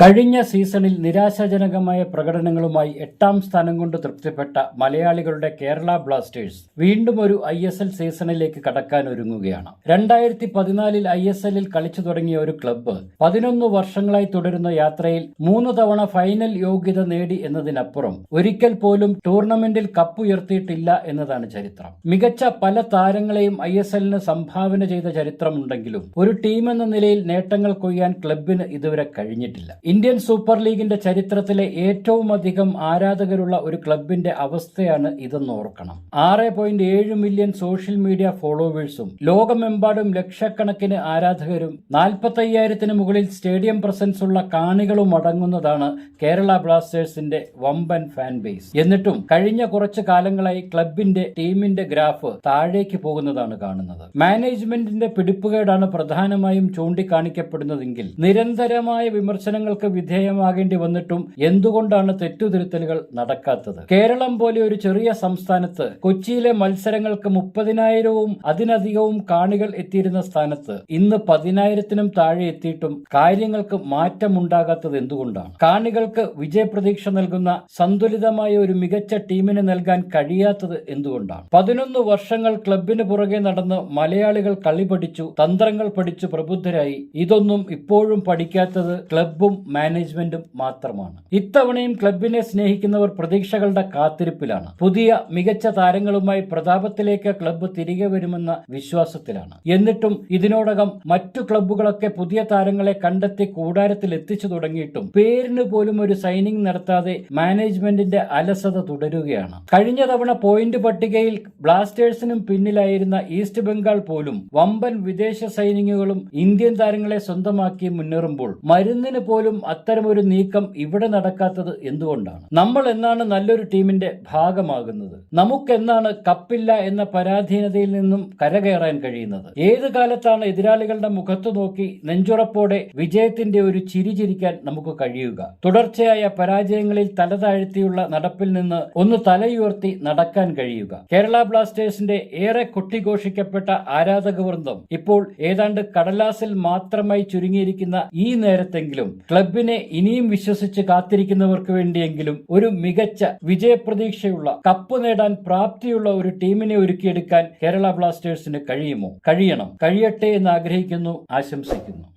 കഴിഞ്ഞ സീസണിൽ നിരാശാജനകമായ പ്രകടനങ്ങളുമായി എട്ടാം സ്ഥാനം കൊണ്ട് തൃപ്തിപ്പെട്ട മലയാളികളുടെ കേരള ബ്ലാസ്റ്റേഴ്സ് വീണ്ടും ഒരു ഐ എസ് എൽ സീസണിലേക്ക് കടക്കാൻ ഒരുങ്ങുകയാണ്. രണ്ടായിരത്തി പതിനാലിൽ ഐ എസ് എല്ലിൽ കളിച്ചു തുടങ്ങിയ ഒരു ക്ലബ്ബ് പതിനൊന്ന് വർഷങ്ങളായി തുടരുന്ന യാത്രയിൽ മൂന്ന് തവണ ഫൈനൽ യോഗ്യത നേടി എന്നതിനപ്പുറം ഒരിക്കൽ പോലും ടൂർണമെന്റിൽ കപ്പുയർത്തിയിട്ടില്ല എന്നതാണ് ചരിത്രം. മികച്ച പല താരങ്ങളെയും ഐ എസ് എല്ലിന് സംഭാവന ചെയ്ത ചരിത്രമുണ്ടെങ്കിലും ഒരു ടീമെന്ന നിലയിൽ നേട്ടങ്ങൾ കൊയ്യാൻ ക്ലബിന് ഇതുവരെ കഴിഞ്ഞിട്ടില്ല. ഇന്ത്യൻ സൂപ്പർ ലീഗിന്റെ ചരിത്രത്തിലെ ഏറ്റവും അധികം ആരാധകരുള്ള ഒരു ക്ലബിന്റെ അവസ്ഥയാണ് ഇതെന്ന് ഓർക്കണം. ആറ് പോയിന്റ് ഏഴ് മില്യൺ സോഷ്യൽ മീഡിയ ഫോളോവേഴ്സും ലോകമെമ്പാടും ലക്ഷക്കണക്കിന് ആരാധകരും നാൽപ്പത്തയ്യായിരത്തിന് മുകളിൽ സ്റ്റേഡിയം പ്രസൻസ് ഉള്ള കാണികളും അടങ്ങുന്നതാണ് കേരള ബ്ലാസ്റ്റേഴ്സിന്റെ വമ്പൻ ഫാൻ ബേസ് എന്നിട്ടും കഴിഞ്ഞ കുറച്ചു കാലങ്ങളായി ക്ലബിന്റെ ടീമിന്റെ ഗ്രാഫ് താഴേക്ക് പോകുന്നതാണ് കാണുന്നത്. മാനേജ്മെന്റിന്റെ പിടിപ്പുകേടാണ് പ്രധാനമായും ചൂണ്ടിക്കാണിക്കപ്പെടുന്നതെങ്കിൽ നിരന്തരമായ വിമർശനങ്ങൾക്ക് വിധേയമാകേണ്ടി വന്നിട്ടും എന്തുകൊണ്ടാണ് തെറ്റുതിരുത്തലുകൾ നടക്കാത്തത്? കേരളം പോലെ ഒരു ചെറിയ സംസ്ഥാനത്ത് കൊച്ചിയിലെ മത്സരങ്ങൾക്ക് മുപ്പതിനായിരവും അതിനധികവും കാണികൾ എത്തിയിരുന്ന സ്ഥാനത്ത് ഇന്ന് പതിനായിരത്തിനും താഴെ എത്തിയിട്ടും കാര്യങ്ങൾക്ക് മാറ്റമുണ്ടാകാത്തത് എന്തുകൊണ്ടാണ്? കാണികൾക്ക് വിജയപ്രതീക്ഷ നൽകുന്ന സന്തുലിതമായ ഒരു മികച്ച ടീമിന് നൽകാൻ കഴിയാത്തത് എന്തുകൊണ്ടാണ്? പതിനൊന്ന് വർഷങ്ങൾ ക്ലബിന് പുറകെ നടന്ന് മലയാളികൾ കളി പഠിച്ചു തന്ത്രങ്ങൾ പഠിച്ചു പ്രബുദ്ധരായി. ഇതൊന്നും ഇപ്പോഴും പഠിക്കാത്തത് ക്ലബും മാനേജ്മെന്റും മാത്രമാണ്. ഇത്തവണയും ക്ലബിനെ സ്നേഹിക്കുന്നവർ പ്രതീക്ഷകളുടെ കാത്തിരിപ്പിലാണ്. പുതിയ മികച്ച താരങ്ങളുമായി പ്രതാപത്തിലേക്ക് ക്ലബ്ബ് തിരികെ വരുമെന്ന വിശ്വാസത്തിലാണ്. എന്നിട്ടും ഇതിനോടകം മറ്റു ക്ലബ്ബുകളൊക്കെ പുതിയ താരങ്ങളെ കണ്ടെത്തി കൂടാരത്തിൽ എത്തിച്ചു തുടങ്ങിയിട്ടും പേരിന് പോലും ഒരു സൈനിങ് നടത്താതെ മാനേജ്മെന്റിന്റെ അലസത തുടരുകയാണ്. കഴിഞ്ഞ തവണ പോയിന്റ് പട്ടികയിൽ ബ്ലാസ്റ്റേഴ്സിനും പിന്നിലായിരുന്ന ഈസ്റ്റ് ബംഗാൾ പോലും വമ്പൻ വിദേശ സൈനിങ്ങുകളും ഇന്ത്യൻ താരങ്ങളെ സ്വന്തമാക്കി മുന്നേറുമ്പോൾ മരുന്നിന് പോലും അത്തരമൊരു നീക്കം ഇവിടെ നടക്കാത്തത് എന്തുകൊണ്ടാണ്? നമ്മൾ എന്നാണ് നല്ലൊരു ടീമിന്റെ ഭാഗമാകുന്നത്? നമുക്കെന്നാണ് കപ്പില്ല എന്ന പരാധീനതയിൽ നിന്നും കരകയറാൻ കഴിയുന്നത്? ഏത് കാലത്താണ് എതിരാളികളുടെ മുഖത്തു നോക്കി നെഞ്ചുറപ്പോടെ വിജയത്തിന്റെ ഒരു ചിരിചിരിക്കാൻ നമുക്ക് കഴിയുക? തുടർച്ചയായ പരാജയങ്ങളിൽ തല താഴ്ത്തിയുള്ള നടപ്പിൽ നിന്ന് ഒന്ന് തലയുയർത്തി നടക്കാൻ കഴിയുക. കേരള ബ്ലാസ്റ്റേഴ്സിന്റെ ഏറെ കൊട്ടിഘോഷിക്കപ്പെട്ട ആരാധക വൃന്ദം ഇപ്പോൾ ഏതാണ്ട് കടലാസിൽ മാത്രമായി ചുരുങ്ങിയിരിക്കുന്ന ഈ നേരത്തെങ്കിലും ക്ലബിനെ ഇനിയും വിശ്വസിച്ച് കാത്തിരിക്കുന്നവർക്ക് വേണ്ടിയെങ്കിലും ഒരു മികച്ച വിജയപ്രതീക്ഷയുള്ള കപ്പ് നേടാൻ പ്രാപ്തിയുള്ള ഒരു ടീമിനെ ഒരുക്കിയെടുക്കാൻ കേരള ബ്ലാസ്റ്റേഴ്സിന് കഴിയുമോ? കഴിയണം. കഴിയട്ടെ എന്ന് ആഗ്രഹിക്കുന്നു ആശംസിക്കുന്നു.